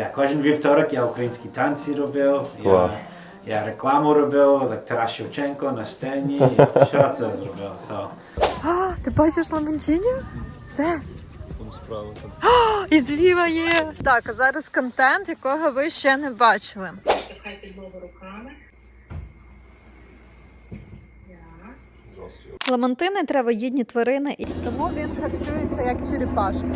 Я кожен вівторок я українські танці робив. Я, я рекламу робив, як Тарас Шевченко на сцені. Я все це зробив. So. А, ти бачиш ламантіні? Де? І зліва є. Так, а зараз контент, якого ви ще не бачили. Штовхай підлогу руками. Ламантини травоїдні тварини, і тому він харчується як черепашка.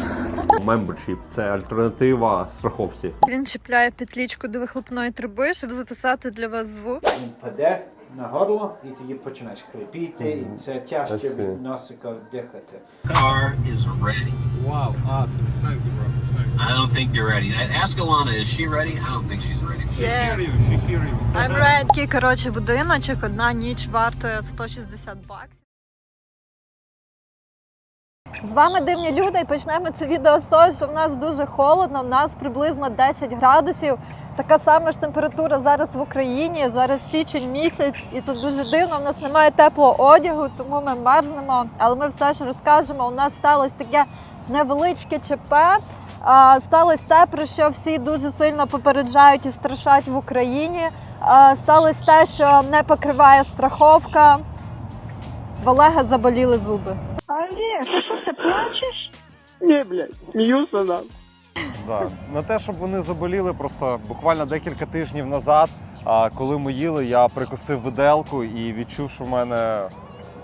Мембершіп – це альтернатива страховці. Він чіпляє петлічку до вихлопної труби, щоб записати для вас звук. Він паде на горло і тоді починаєш хрипіти, і це тяжче від носика дихати. car is ready. Wow, awesome. Thank you, bro. Thank you. I don't think you're ready. Ask Alana, is she ready? I don't think she's ready. Yeah. Hear you, she hear you. I'm ready. Такий, коротше, будиночок, одна ніч вартує 160 баксів. З вами дивні люди, і почнемо це відео з того, що в нас дуже холодно, в нас приблизно 10 градусів. Така сама ж температура зараз в Україні, зараз січень місяць, і це дуже дивно. У нас немає теплого одягу, тому ми мерзнемо. Але ми все ж розкажемо. У нас сталося таке невеличке ЧП. Сталося те, про що всі дуже сильно попереджають і страшать в Україні. Сталося те, що не покриває страховка. В Олега заболіли зуби. Олег, ти що, ти плачеш? Ні, блядь, сміюся нам. Да. На те, щоб вони заболіли, просто буквально декілька тижнів назад, коли ми їли, я прикусив виделку і відчув, що в мене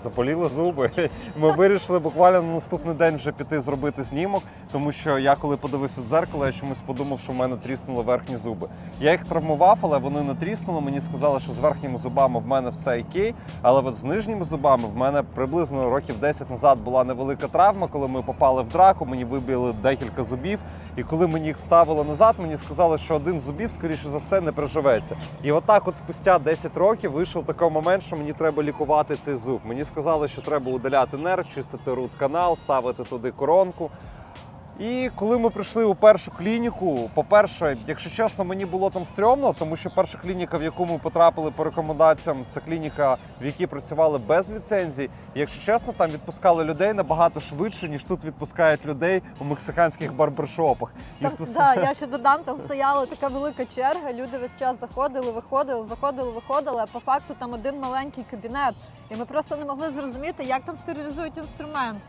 заболіли зуби. Ми вирішили буквально на наступний день вже піти зробити знімок, тому що я коли подивився в дзеркало, я чомусь подумав, що в мене тріснули верхні зуби. Я їх травмував, але вони не тріснули. Мені сказали, що з верхніми зубами в мене все окей, але от з нижніми зубами в мене приблизно років 10 назад була невелика травма, коли ми попали в драку, мені вибили декілька зубів. І коли мені їх вставили назад, мені сказали, що один з зубів, скоріше за все, не приживеться. І отак, от спустя 10 років, вийшов такий момент, що мені треба лікувати цей зуб. Мені сказали, що треба удаляти нерв, чистити рут канал, ставити туди коронку. І коли ми прийшли у першу клініку, по-перше, якщо чесно, мені було там стрьомно, тому що перша клініка, в яку ми потрапили по рекомендаціям, це клініка, в якій працювали без ліцензій. І якщо чесно, там відпускали людей набагато швидше, ніж тут відпускають людей у мексиканських барбершопах. І Там, стос- да, я ще додам, там стояла така велика черга, люди весь час заходили, виходили, заходили, виходили, а по факту там один маленький кабінет. І ми просто не могли зрозуміти, як там стерилізують інструмент.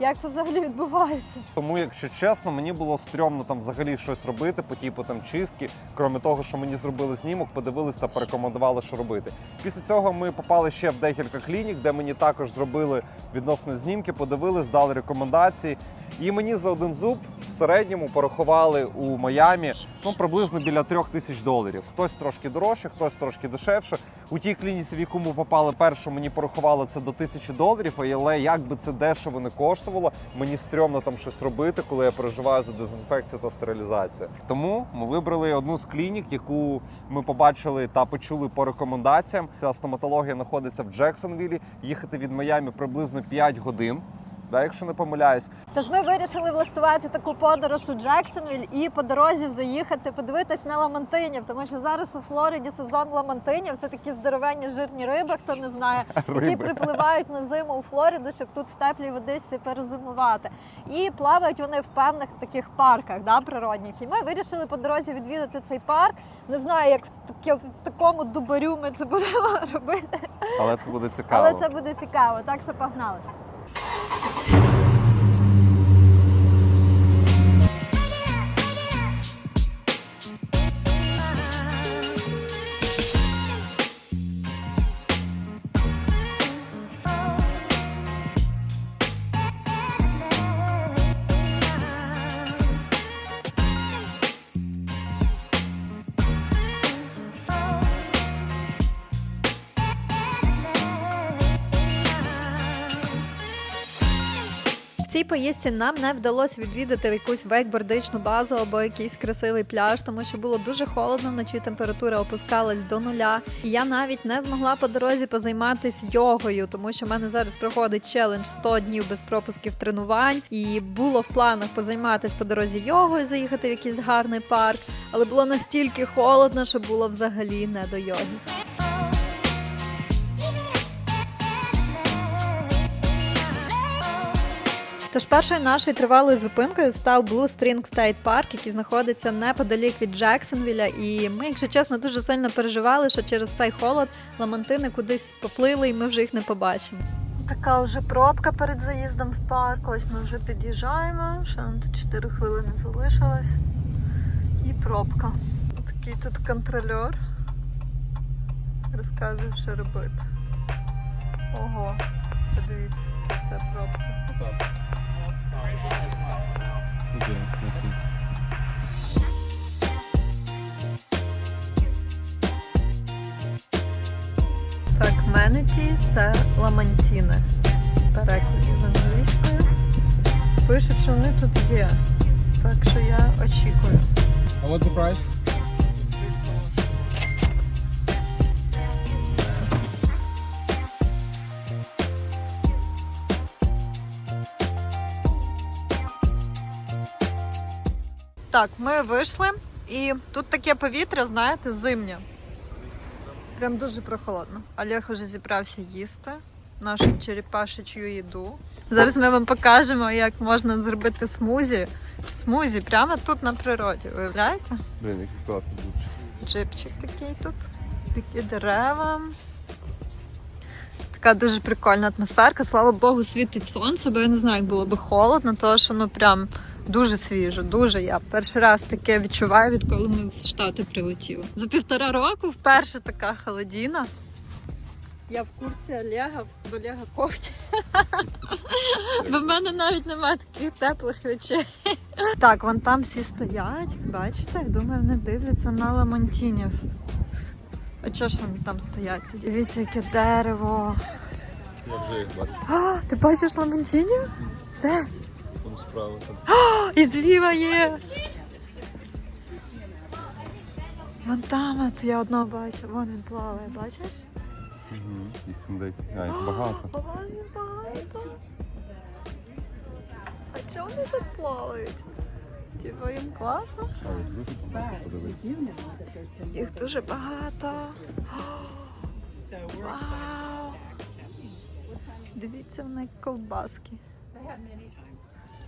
Як це взагалі відбувається? Тому, якщо чесно, мені було стрьомно там взагалі щось робити по типу там чистки. Крім того, що мені зробили знімок, подивились та порекомендували, що робити. Після цього ми попали ще в декілька клінік, де мені також зробили відносно знімки, подивились, дали рекомендації. І мені за один зуб в середньому порахували у Майамі ну приблизно біля трьох тисяч доларів. Хтось трошки дорожче, хтось трошки дешевше. У тій клініці, в яку ми попали першу, мені порахували це до тисячі доларів. Але як би це дешево не коштувало, мені стрьомно там щось робити, коли я переживаю за дезінфекцію та стерилізацію. Тому ми вибрали одну з клінік, яку ми побачили та почули по рекомендаціям. Ця стоматологія знаходиться в Джексонвілі. Їхати від Майами приблизно 5 годин. Да, якщо не помиляюсь, Тож ми вирішили влаштувати таку подорож у Джексонвіль і по дорозі заїхати, подивитись на ламантинів, тому що зараз у Флориді сезон ламантинів. Це такі здоровенні жирні риби, хто не знає, які припливають на зиму у Флориду, щоб тут в теплій водичці перезимувати. І плавають вони в певних таких парках да, природних. І ми вирішили по дорозі відвідати цей парк. Не знаю, як в такому дубарю ми це будемо робити, але це буде цікаво. але це буде цікаво. Так що погнали. Поїздці нам не вдалося відвідати якусь вейкбордичну базу або якийсь красивий пляж, тому що було дуже холодно вночі. Температура опускалась до нуля. І я навіть не змогла по дорозі позайматися йогою, тому що в мене зараз проходить челендж 100 днів без пропусків тренувань. І було в планах позайматися по дорозі йогою, заїхати в якийсь гарний парк, але було настільки холодно, що було взагалі не до йоги. Тож першою нашою тривалою зупинкою став Blue Spring State Park, який знаходиться неподалік від Джексонвіля. І ми, якщо чесно, дуже сильно переживали, що через цей холод ламантини кудись поплили, і ми вже їх не побачимо. Така вже пробка перед заїздом в парк. Ось ми вже під'їжджаємо. Ще нам тут 4 хвилини залишилось. І пробка. Такий тут контрольор. Розказує, що робити. Ого, подивіться, це все пробка. Так, менеті це ламантіни. Перекладі з англійської. Пишуть, що вони тут є. Так що я очікую. А what's the price? Так, ми вийшли, і тут таке повітря, знаєте, зимнє. Прям дуже прохолодно. Олег уже зібрався їсти нашу черепашечу їду. Зараз ми вам покажемо, як можна зробити смузі. Смузі прямо тут на природі. Уявляєте? Блін, який класний звучить. Джипчик такий тут, такі дерева. Така дуже прикольна атмосферка. Слава Богу, світить сонце, бо я не знаю, як було би холодно, тому що ну прям дуже свіжо, дуже я перший раз таке відчуваю, відколи ми в Штати прилетіли. За півтора року вперше така холодіна. Я в курсі Олега, в Олега кофті. Бо в мене навіть немає таких теплих речей. Так, вон там всі стоять, бачите? Думаю, вони дивляться на ламантінів. А чого ж вони там стоять? Дивіться, яке дерево. Я вже їх бачу. А, ти бачиш ламантінів? Де? Там справа там. О, і зліва є. Вон там от я одного бачу, вон він плаває, бачиш? Угу. Їх там. А, їх багато. Вон він багато. А чого вони тут плавають? Типа їм класно? А, їх дуже багато, подивись. Їх дуже багато. Вау! Дивіться, вони як ковбаски.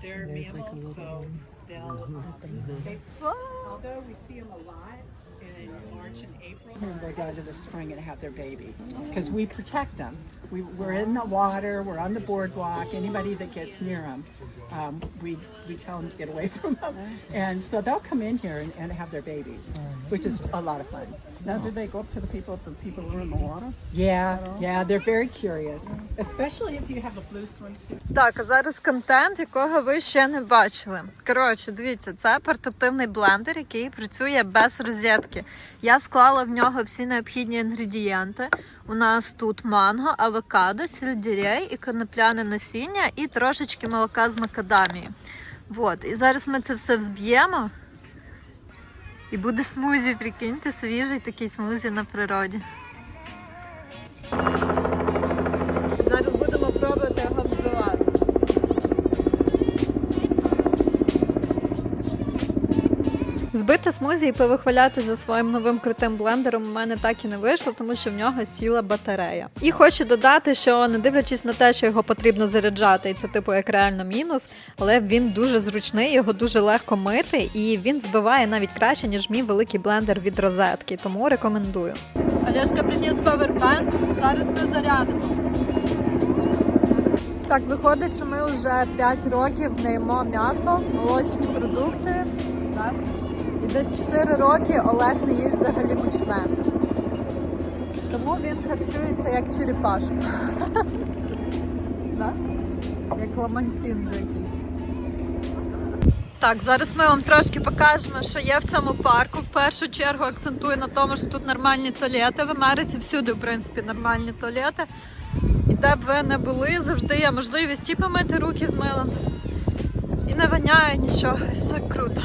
they're there's mammals, like so they'll, mm -hmm. they, mm-hmm. although we see them a lot, in March and April. And they go to the spring and have their baby because we protect them. We, are in the water, we're on the boardwalk. Anybody that gets near them, um, we, we tell them to get away from them. And so they'll come in here and, and have their babies, which is a lot of fun. Now, do they go up to the people if the people are in the water? Yeah, yeah, they're very curious, especially if you have a blue swimsuit. Так, а зараз контент, якого ви ще не бачили. Коротше, дивіться, це портативний блендер, який працює без розетки. Я склала в нього всі необхідні інгредієнти. У нас тут манго, авокадо, сельдерей і конопляне насіння, і трошечки молока з макадамії. Вот. І зараз ми це все взб'ємо. І буде смузі, прикиньте, свіжий такий смузі на природі. Збити смузі і повихваляти за своїм новим крутим блендером у мене так і не вийшло, тому що в нього сіла батарея. І хочу додати, що не дивлячись на те, що його потрібно заряджати, і це типу як реально мінус, але він дуже зручний, його дуже легко мити, і він збиває навіть краще, ніж мій великий блендер від розетки. Тому рекомендую. Олешка приніс павербанк, зараз ми зарядимо. Так, виходить, що ми вже 5 років не їмо м'ясо, молочні продукти. Так? І десь 4 роки Олег не їсть взагалі мучне. Тому він харчується як черепашка. Так? Як ламантін такий. Так, зараз ми вам трошки покажемо, що є в цьому парку. В першу чергу акцентую на тому, що тут нормальні туалети. В Америці всюди, в принципі, нормальні туалети. І де б ви не були, завжди є можливість і помити руки з милом. І не воняє нічого, все круто.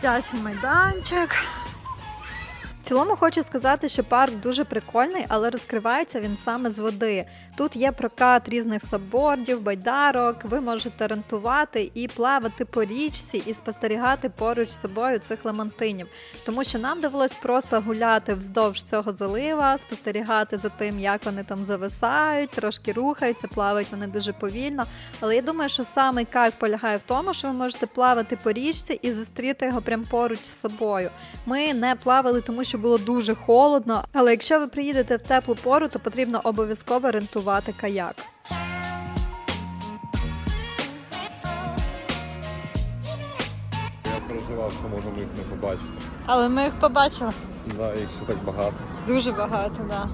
Дитячий майданчик. Цілому хочу сказати, що парк дуже прикольний, але розкривається він саме з води. Тут є прокат різних саббордів, байдарок. Ви можете рентувати і плавати по річці і спостерігати поруч з собою цих ламантинів. Тому що нам довелось просто гуляти вздовж цього залива, спостерігати за тим, як вони там зависають, трошки рухаються, плавають вони дуже повільно. Але я думаю, що самий кайф полягає в тому, що ви можете плавати по річці і зустріти його прямо поруч з собою. Ми не плавали, тому що було дуже холодно. Але якщо ви приїдете в теплу пору, то потрібно обов'язково рентувати каяк. Я переживав, що можемо їх не побачити. Але ми їх побачили. Да, їх ще так багато. Дуже багато, да.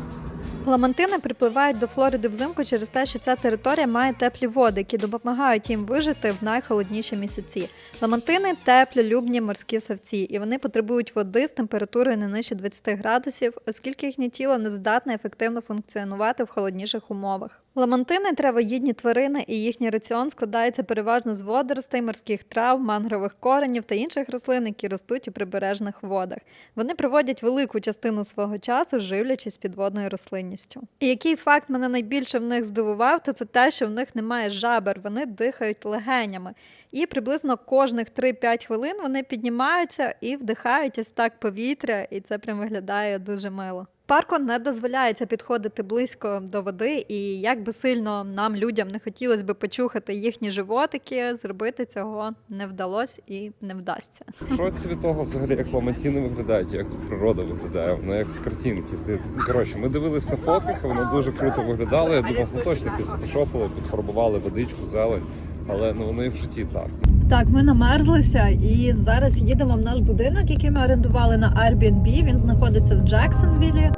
Ламантини припливають до Флориди взимку через те, що ця територія має теплі води, які допомагають їм вижити в найхолодніші місяці. Ламантини теплолюбні морські савці, і вони потребують води з температурою не нижче 20 градусів, оскільки їхнє тіло не здатне ефективно функціонувати в холодніших умовах. Ламантини травоїдні тварини, і їхній раціон складається переважно з водоростей, морських трав, мангрових коренів та інших рослин, які ростуть у прибережних водах. Вони проводять велику частину свого часу, живлячись підводною рослинністю. І який факт мене найбільше в них здивував, то це те, що в них немає жабер, вони дихають легенями. І приблизно кожних 3-5 хвилин вони піднімаються і вдихають ось так повітря, і це прям виглядає дуже мило. Парку не дозволяється підходити близько до води, і як би сильно нам, людям, не хотілося би почухати їхні животики, зробити цього не вдалося і не вдасться. В шоці від того, взагалі, як ламантіни виглядають, як тут природа виглядає, воно як з картинки. Ти коротше, ми дивились на фотках, воно дуже круто виглядало. Я думав, ну точно підфотошопили, підфарбували водичку, зелень, але ну вони в житті так. Так, ми намерзлися і зараз їдемо в наш будинок, який ми орендували на Airbnb. Він знаходиться в Джексонвілі.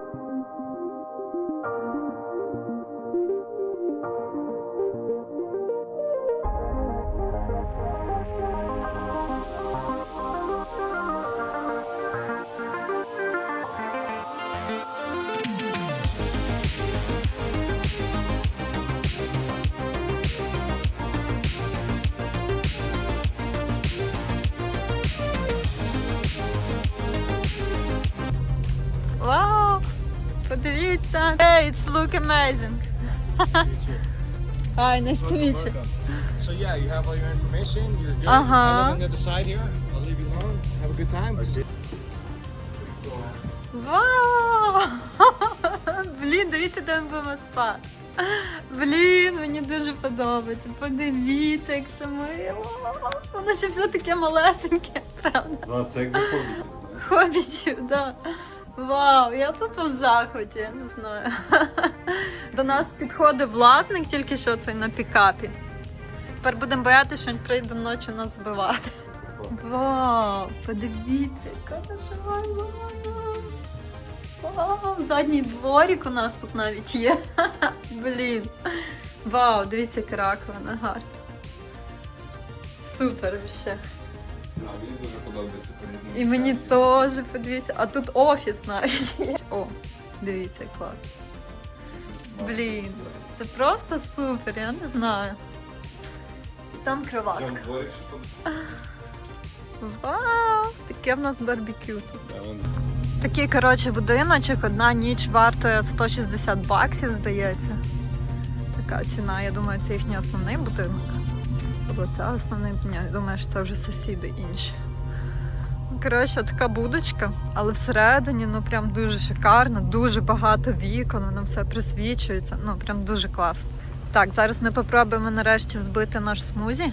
Hey, it's look amazing! Hi, nice to meet you. So yeah, you have all your information. You're good. Uh-huh. I live on the other side here. I'll leave you alone. Have a good time. Вау! Блін, дивіться, де ми будемо спати. Блін, мені дуже подобається. Подивіться, як це мило. Воно ще все таке малесеньке, правда? Ну, це як доходить. Хобітів, да. Вау, я тупо в захваті, я не знаю. До нас підходив власник тільки що цей на пікапі. Тепер будемо боятися, що він прийде ночі нас вбивати. Вау, подивіться, яка гарна. Вау, задній дворик у нас тут навіть є. Блін. Вау, дивіться, яка раковина гарна. Супер Мені дуже подобається І мені теж подивіться. А тут офіс навіть є. О, дивіться, клас. Блін, це просто супер, я не знаю. Там кроватка. Вау! Таке в нас барбекю тут. Такий, коротше, будиночок, одна ніч вартує 160 баксів, здається. Така ціна, я думаю, це їхній основний будинок. Або це основний, я думаю, що це вже сусіди інші. Коротше, така будочка, але всередині ну прям дуже шикарно, дуже багато вікон, воно все присвічується. Ну прям дуже класно. Так, зараз ми попробуємо нарешті взбити наш смузі.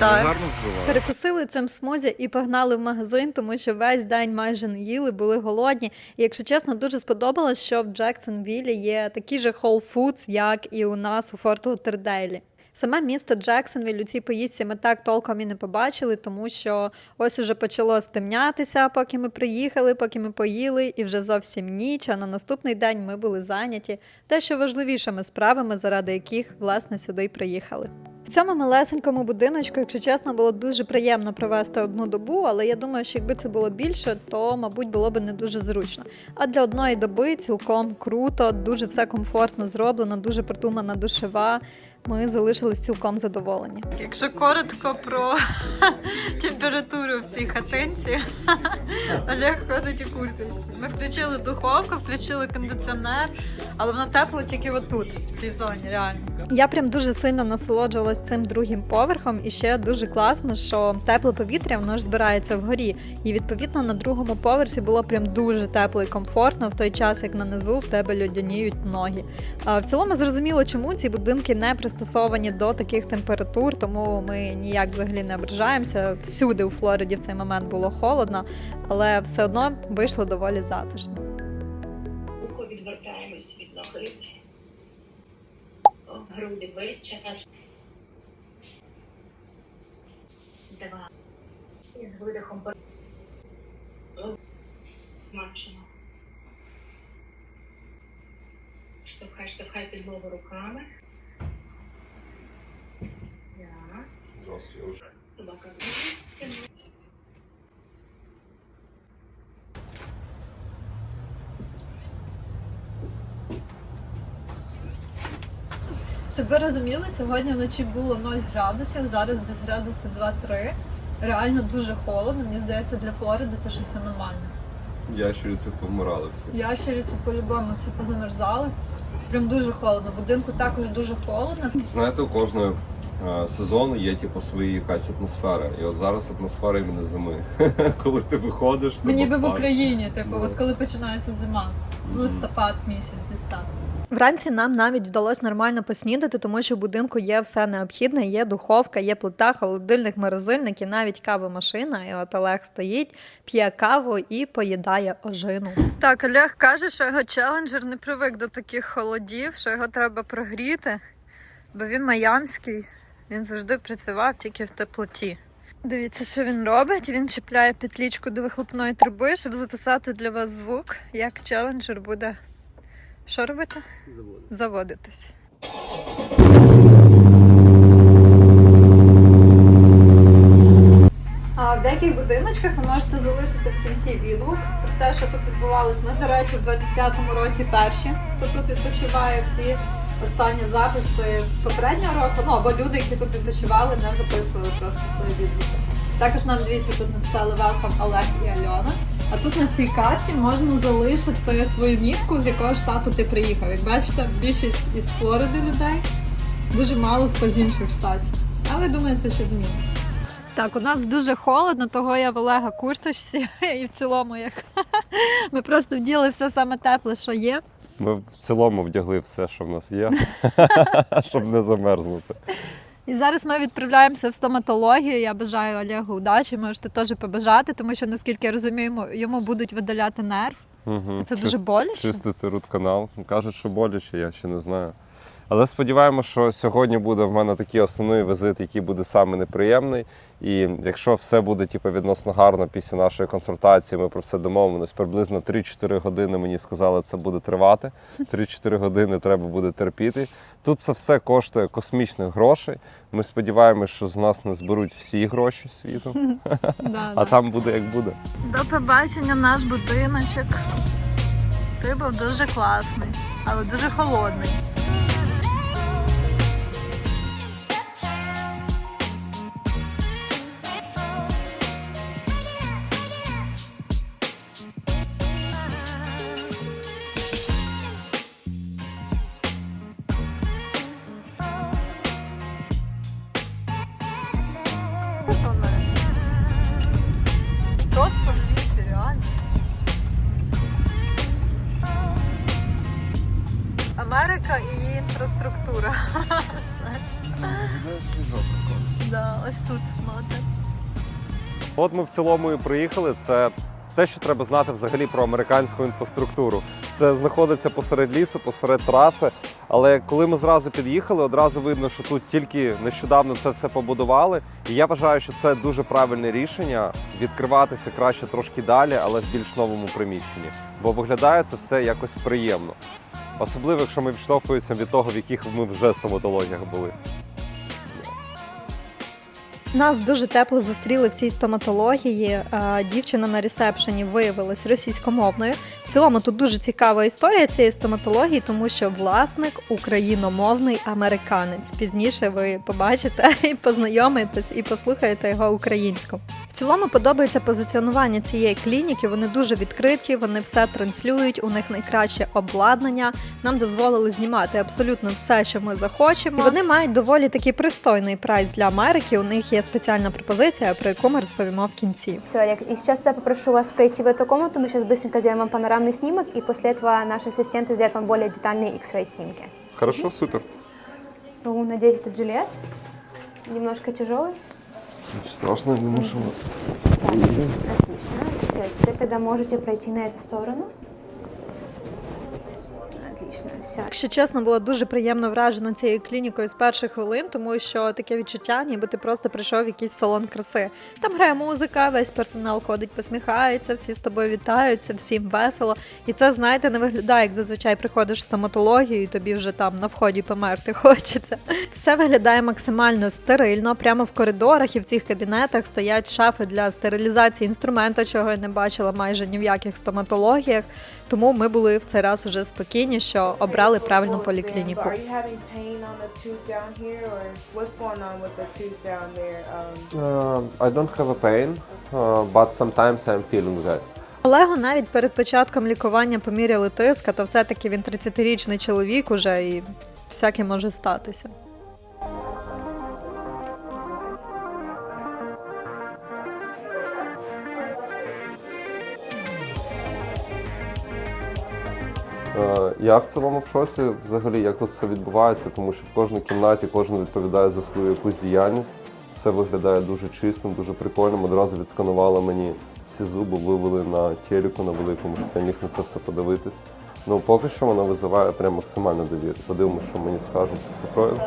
Так. Гарно збиває. Перекусили цим смузі і погнали в магазин, тому що весь день майже не їли, були голодні. І якщо чесно, дуже сподобалось, що в Джексонвілі є такі же Whole Foods, як і у нас у Форт Латердейлі. Саме місто Джексонвіль у цій поїздці ми так толком і не побачили, тому що ось уже почало стемнятися, поки ми приїхали, поки ми поїли, і вже зовсім ніч. А на наступний день ми були зайняті те, що важливішими справами, заради яких власне сюди й приїхали. В цьому малесенькому будиночку, якщо чесно, було дуже приємно провести одну добу, але я думаю, що якби це було більше, то мабуть було б не дуже зручно. А для одної доби цілком круто, дуже все комфортно зроблено, дуже придумана душева. Ми залишились цілком задоволені. Якщо коротко про температуру в цій хатинці, Олег ходить у курточці. Ми включили духовку, включили кондиціонер, але воно тепло тільки отут, в цій зоні, реально. Я прям дуже сильно насолоджувалась цим другим поверхом, і ще дуже класно, що тепле повітря воно ж збирається вгорі. І відповідно на другому поверсі було прям дуже тепло і комфортно в той час, як на низу в тебе льодяніють ноги. В цілому зрозуміло, чому ці будинки не пристосовані до таких температур, тому ми ніяк взагалі не ображаємося. Всюди у Флориді в цей момент було холодно, але все одно вийшло доволі затишно. Ухо відвертаємось від ноги. Груди весь час. Два. І з видихом Максимум. Штовхай, штовхай підлогу руками. Собака вийде. Щоб ви розуміли, сьогодні вночі було 0 градусів, зараз десь градуси 2-3. Реально дуже холодно. Мені здається, для Флориди це щось аномальне. Ящериці повмирали всі. Ящериці по-любому всі позамерзали. Прям дуже холодно. В будинку також дуже холодно. Знаєте, у кожного е, сезону є типу свої якась атмосфера. І от зараз атмосфера іменно зими. Коли ти виходиш, Ми то ніби в Україні, типу, от коли починається зима, листопад місяць десь так. Вранці нам навіть вдалося нормально поснідати, тому що в будинку є все необхідне. Є духовка, є плита, холодильник, морозильник і навіть кавомашина. І от Олег стоїть, п'є каву і поїдає ожину. Так, Олег каже, що його челенджер не привик до таких холодів, що його треба прогріти, бо він майамський. Він завжди працював тільки в теплоті. Дивіться, що він робить. Він чіпляє петлічку до вихлопної труби, щоб записати для вас звук, як челенджер буде. Що робити? Заводитись. А в деяких будиночках ви можете залишити в кінці відгук про те, що тут відбувалось. Ми, до речі, в 25-му році перші, хто тут відпочиває всі останні записи з попереднього року. Ну або люди, які тут відпочивали, не записували просто свої відгуки. Також нам дивіться, тут написали Welcome Олег і Альона. А тут на цій карті можна залишити свою мітку, з якого штату ти приїхав. Як бачите, більшість із Флориди людей, дуже мало хто з інших штатів. Але думаю, це ще зміни. Так, у нас дуже холодно, того я в Олега курточці і в цілому як ми просто вділи все саме тепле, що є. Ми в цілому вдягли все, що в нас є, щоб не замерзнути. І зараз ми відправляємося в стоматологію. Я бажаю Олегу удачі, можете теж побажати, тому що наскільки я розумію, йому будуть видаляти нерв. Угу. Це дуже боляче. Чистити рут-канал. Кажуть, що боляче, я ще не знаю. Але сподіваємося, що сьогодні буде в мене такий основний візит, який буде саме неприємний. І якщо все буде типу, відносно гарно після нашої консультації, ми про все домовимося. Приблизно 3-4 години мені сказали, це буде тривати. 3-4 години треба буде терпіти. Тут це все коштує космічних грошей. Ми сподіваємося, що з нас не зберуть всі гроші світу, а там буде як буде. До побачення наш будиночок. Ти був дуже класний, але дуже холодний. От ми в цілому і приїхали. Це те, що треба знати взагалі про американську інфраструктуру. Це знаходиться посеред лісу, посеред траси. Але коли ми зразу під'їхали, одразу видно, що тут тільки нещодавно це все побудували. І я вважаю, що це дуже правильне рішення відкриватися краще трошки далі, але в більш новому приміщенні. Бо виглядає це все якось приємно. Особливо, якщо ми відштовхуємося від того, в яких ми вже стоматологіях були. Нас дуже тепло зустріли в цій стоматології. Е, Дівчина на ресепшені виявилась російськомовною. В цілому тут дуже цікава історія цієї стоматології, тому що власник україномовний американець. Пізніше ви побачите і познайомитесь, і послухаєте його українську. В цілому подобається позиціонування цієї клініки. Вони дуже відкриті, вони все транслюють. У них найкраще обладнання. Нам дозволили знімати абсолютно все, що ми захочемо. І вони мають доволі такий пристойний прайс для Америки. У них є спеціальна пропозиція, про яку ми розповімо в кінці. Все, Олег, и сейчас я попрошу вас пройти в эту комнату. Мы сейчас быстренько сделаем вам панорамный снимок, и после этого наши ассистенты сделают вам более детальные X-ray снимки. Хорошо, супер. Прошу надеть этот жилет. Немножко тяжелый. Страшно, не думаю, що Отлично. Все, теперь тогда можете пройти на эту сторону. Отлично, все. Якщо чесно, була дуже приємно вражена цією клінікою з перших хвилин, тому що таке відчуття, ніби ти просто прийшов в якийсь салон краси. Там грає музика, весь персонал ходить, посміхається, всі з тобою вітаються, всім весело. І це, знаєте, не виглядає, як зазвичай приходиш в стоматологію, і тобі вже там на вході померти хочеться. Все виглядає максимально стерильно. Прямо в коридорах і в цих кабінетах стоять шафи для стерилізації інструмента, чого я не бачила майже ні в яких стоматологіях. Тому ми були в цей раз уже спокійні, що обрали правильну поліклініку. Um, I don't have a pain, uh, but sometimes I'm feeling that. Олегу навіть перед початком лікування поміряли тиск, а то все-таки він 30-річний чоловік уже і всяке може статися. Я в цілому в шоці взагалі, як тут все відбувається, тому що в кожній кімнаті кожен відповідає за свою якусь діяльність. Все виглядає дуже чистим, дуже прикольним. Одразу відсканували мені всі зуби, вивели на телеку на великому, щоб я міг на це все подивитись. Ну поки що воно визиває прям максимальну довіру. Подивимося, що мені скажуть. Це правильно?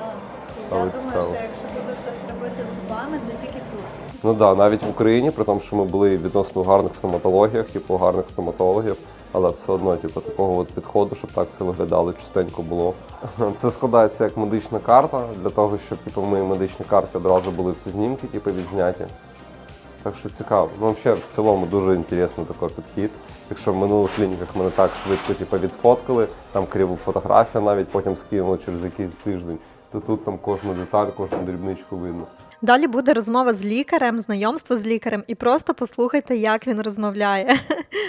Але цікаво. якщо будеш щось робити з зубами, не тільки тут. Ну так, да, навіть в Україні, при тому, що ми були відносно в гарних стоматологіях, типу гарних стоматологів, але все одно, типу, такого от підходу, щоб так все виглядало, чистенько було. Це складається як медична карта, для того, щоб типу, в моїй медичній карті одразу були всі знімки, типу, відзняті. Так що цікаво. Ну, взагалі, в цілому дуже інтересний такий підхід. Якщо в минулих клініках мене так швидко типу, відфоткали, там криву фотографію навіть потім скинули через якийсь тиждень, то тут там кожну деталь, кожну дрібничку видно. Далі буде розмова з лікарем, знайомство з лікарем, і просто послухайте, як він розмовляє.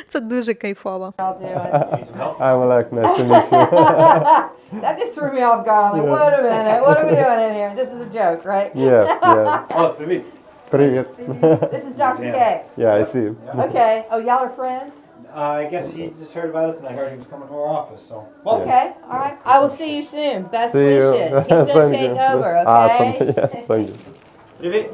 Це дуже кайфово. I'm Alec, nice to meet you. That just threw me off guard. Like, Yeah. wait a minute, what are we doing in here? This is a joke, right? yeah, yeah. О, привіт. Привіт. This is Dr. K. Yeah, I see. Okay. Oh, y'all are friends? Uh, I guess he just heard about us and I heard he was coming to our office, so. Well, Okay. All right. I will see you soon. Best See you. wishes. He's Thank gonna take you. over, okay? Awesome. Yes, thank you. Привіт.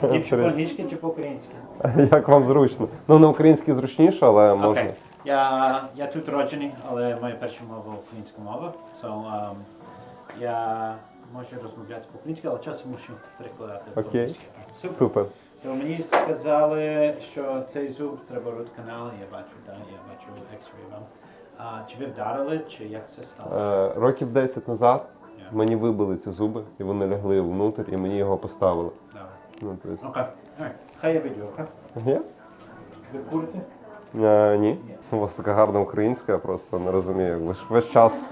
Привіт. по-англійськи чи по-українськи? Як вам зручно? Ну, на українській зручніше, але можна. Окей. Я, я тут роджений, але моя перша мова українська мова. So, um, я можу розмовляти по-українськи, але часом мушу перекладати Окей. по-англійськи. Супер. Супер. So, мені сказали, що цей зуб треба canal, я бачу, да, я бачу X-ray вам. Чи ви вдарили, чи як це стало? Е, років 10 назад. Мені вибили ці зуби, і вони лягли внутрь, і мені його поставили. Ну, то есть... Alright. Хай я окей? Є? Ви курите? Е, ні. У вас така гарна українська, я просто не розумію. Ви ж весь час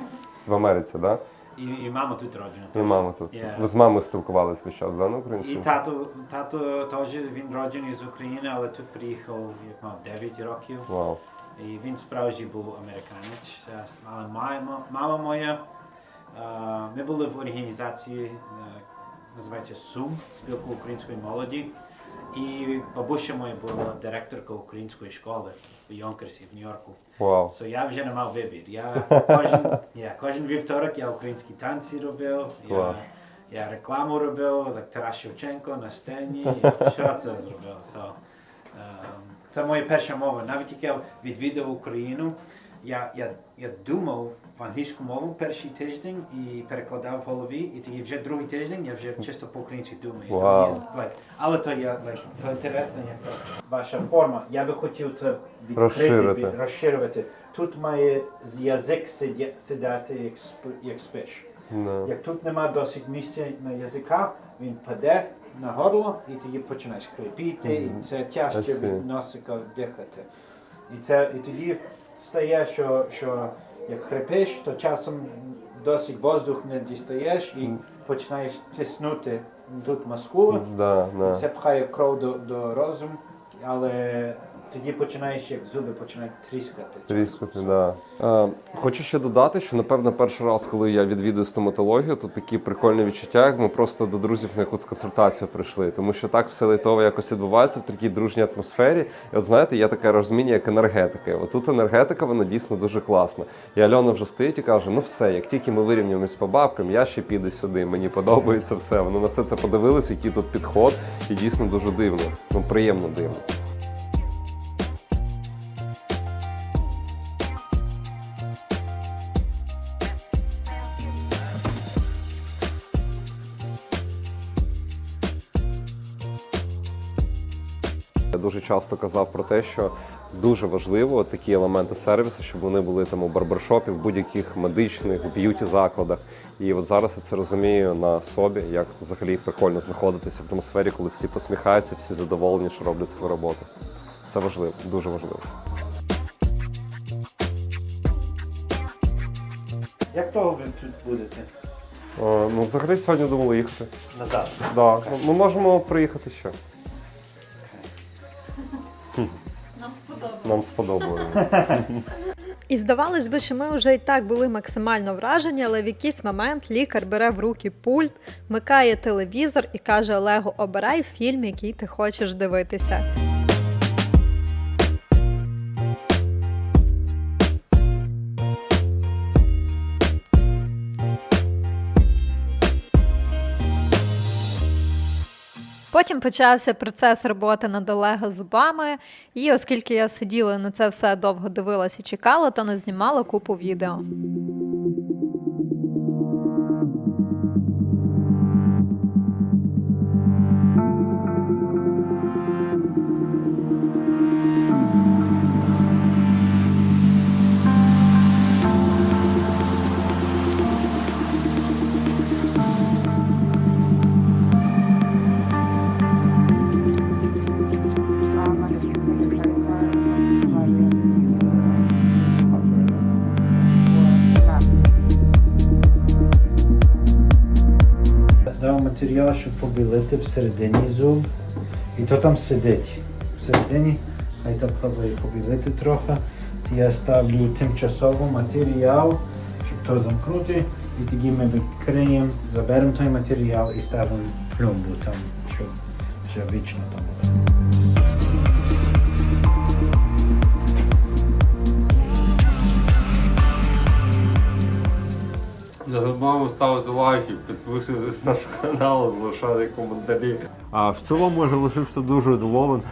в Америці, так? Да? І, і мама тут роджена. І мама тут. Yeah. Ви з мамою спілкувалися весь час, да, на І українській? тато, тато теж він роджений з України, але тут приїхав, як мав 9 років. Вау. І він справді був американець. Е, Але мама, мама моя, ми були в організації, е, називається СУМ, спілка української молоді. І бабуся моя була директорка української школи в Йонкерсі, в Нью-Йорку. Вау. So я вже не мав вибір. Я кожен, я, кожен вівторок я українські танці робив, я, я рекламу робив, як Тарас Шевченко на сцені, я все це зробив. So, ем, це моя перша мова. Навіть як я відвідав Україну, я, я, я думав в англійську мову перший тиждень і перекладав в голові, і тоді вже другий тиждень я вже чисто по-українськи думаю. Є, like, але то я like, то інтересно, як ваша форма. Я би хотів це відкрити, від- розширювати. Тут має язик сідати як, сп- як спиш. Да. Як тут нема досить місця на язика, він паде на горло, і тоді починаєш хрипіти, і це тяжче від носика дихати. І, це, і тоді стає, що, що як хрипиш, то часом досить воздух не дістаєш і починаєш тиснути тут мозку. Да, да. Це пхає кров до, до розуму, але тоді починаєш, як зуби починають тріскати. Тріскати, да. Е, хочу ще додати, що напевно перший раз, коли я відвідую стоматологію, то такі прикольні відчуття, як ми просто до друзів на якусь консультацію прийшли. Тому що так все лайтово якось відбувається в такій дружній атмосфері. І от знаєте, є таке розуміння, як енергетика. І От тут енергетика, вона дійсно дуже класна. І Альона вже стоїть і каже: ну все, як тільки ми вирівнюємось по бабкам, я ще піду сюди. Мені подобається все. Вони на все це подивились, який тут підход, і дійсно дуже дивно. Ну приємно дивно. Дуже часто казав про те, що дуже важливо такі елементи сервісу, щоб вони були там у барбершопі, в будь-яких медичних, б'юті закладах. І от зараз я це розумію на собі, як взагалі прикольно знаходитися в атмосфері, коли всі посміхаються, всі задоволені, що роблять свою роботу. Це важливо, дуже важливо. Як того ви тут будете? Е, ну, взагалі сьогодні думали їхати. Назад. Да. Ми можемо приїхати ще. Нам сподобалося. І здавалось би, що ми вже і так були максимально вражені, але в якийсь момент лікар бере в руки пульт, вмикає телевізор і каже Олегу: обирай фільм, який ти хочеш дивитися. Потім почався процес роботи над Олега зубами, і оскільки я сиділа на це все довго дивилася і чекала, то не знімала купу відео. гледате в средени зум и то там седети. В средени, aj to probaj pobivete trocha. Ja stavlju u tem časovu materijal, še to zamknuti i ti gime krenem, zaberem taj materijal i stavim plumbu tam, še, še večno tam. Не забуваємо ставити лайки, підписуйтесь на наш канал, залишати коментарі. А в цілому я залишився дуже задоволений.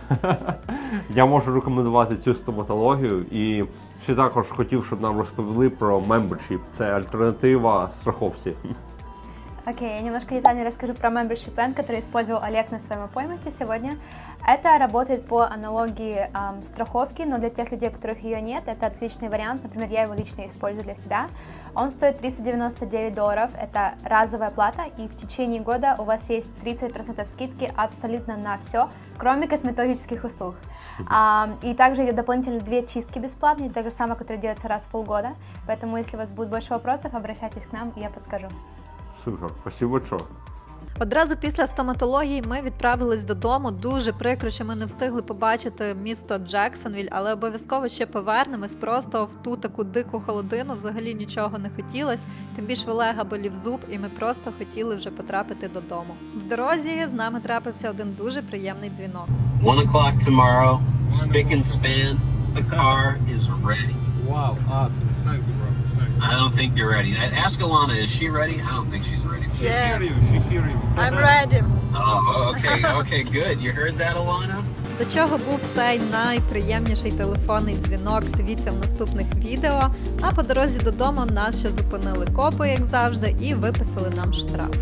я можу рекомендувати цю стоматологію і ще також хотів, щоб нам розповіли про membership. Це альтернатива страховці. Окей, я немножко детальнее расскажу про membership plan, который использовал Олег на своем appointment сегодня. Это работает по аналогии ам, страховки, но для тех людей, у которых ее нет, это отличный вариант. Например, я его лично использую для себя. Он стоит 399 долларов, это разовая плата, и в течение года у вас есть 30% скидки абсолютно на все, кроме косметологических услуг. Ам, и также идет дополнительно две чистки бесплатные, то же самое, которое делается раз в полгода. Поэтому, если у вас будет больше вопросов, обращайтесь к нам, и я подскажу. Супер, спасибо, що. Одразу після стоматології ми відправились додому. Дуже прикро, що ми не встигли побачити місто Джексонвіль, але обов'язково ще повернемось. Просто в ту таку дику холодину взагалі нічого не хотілося. Тим більше в Олега болів зуб, і ми просто хотіли вже потрапити додому. В дорозі з нами трапився один дуже приємний дзвінок. One o'clock tomorrow. Spick and span. The car is ready. Wow, awesome. Thank you, bro. Thank you. I don't think you're ready. Ask Alana, is she ready? I don't think she's ready. She Yeah, Hear you, she hear you. I'm ready. Oh, okay, okay, good. You heard that, Alana? До чого був цей найприємніший телефонний дзвінок? Дивіться в наступних відео. А по дорозі додому нас ще зупинили копи, як завжди, і виписали нам штраф.